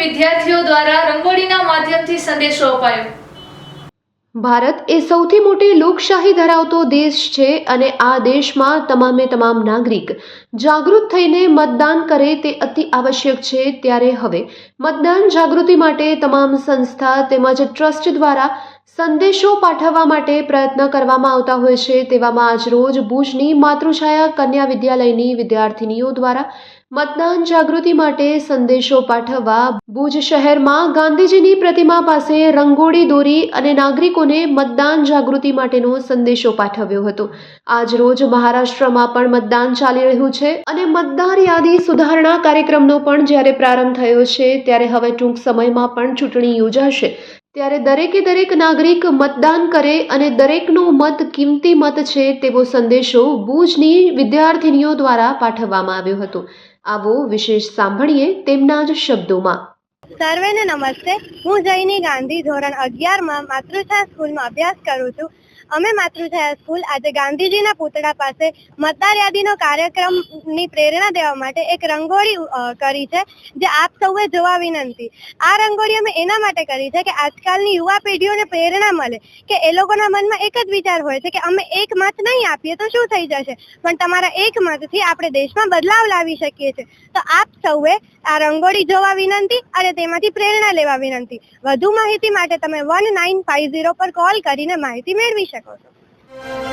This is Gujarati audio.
વિદ્યાર્થીઓ દ્વારા રંગોળીના માધ્યમથી સંદેશો અપાયો. ભારત એ સૌથી મોટી લોકશાહી ધરાવતો દેશ છે અને આ દેશમાં તમામે તમામ નાગરિક જાગૃત થઈને મતદાન કરે તે અતિ આવશ્યક છે. ત્યારે હવે મતદાન જાગૃતિ માટે તમામ સંસ્થા તેમજ ટ્રસ્ટ દ્વારા સંદેશો પાઠવવા માટે પ્રયત્ન કરવામાં આવતા હોય છે. તેવામાં આજરોજ ભુજની માતૃછાયા કન્યા વિદ્યાલયની વિદ્યાર્થિનીઓ દ્વારા મતદાન જાગૃતિ માટે સંદેશો પાઠવવા ભુજ શહેરમાં ગાંધીજીની પ્રતિમા પાસે રંગોળી દોરી અને નાગરિકોને મતદાન જાગૃતિ માટેનો સંદેશો પાઠવ્યો હતો. આજ રોજ મહારાષ્ટ્રમાં પણ મતદાન ચાલી રહ્યું છે અને મતદાર યાદી સુધારણા કાર્યક્રમનો પણ જ્યારે પ્રારંભ થયો છે, ત્યારે હવે ટૂંક સમયમાં પણ ચૂંટણી યોજાશે. ત્યારે દરેકે દરેક નાગરિક મતદાન કરે અને દરેકનો મત કિંમતી મત છે તેવો સંદેશો ભુજની વિદ્યાર્થિનીઓ દ્વારા પાઠવવામાં આવ્યો હતો. આવો વિશેષ સાંભળીએ તેમના જ શબ્દોમાં. સર્વેને નમસ્તે. હું જયની ગાંધી, ધોરણ અગિયારમાં માતૃછાયા સ્કૂલમાં અભ્યાસ કરું છું. અમે માતૃછાયા સ્કૂલ. આજે ગાંધીજીના પૂતળા પાસે મતદાર યાદીનો કાર્યક્રમની પ્રેરણા દેવા માટે એક રંગોળી કરી છે, જે આપ સૌએ જોવા વિનંતી. આ રંગોળી અમે એના માટે કરી છે કે આજકાલની યુવા પેઢીઓને પ્રેરણા મળે કે એ લોકોના મનમાં એક જ વિચાર હોય છે કે અમે એક મત નહીં આપીએ તો શું થઈ જશે? પણ તમારા એક મતથી આપણે દેશમાં બદલાવ લાવી શકીએ છીએ. તો આપ સૌએ આ રંગોળી જોવા વિનંતી અને તેમાંથી પ્રેરણા લેવા વિનંતી. વધુ માહિતી માટે તમે વન નાઇન ફાઇવ ઝીરો પર કોલ કરીને માહિતી મેળવી શકો. দেখা হবে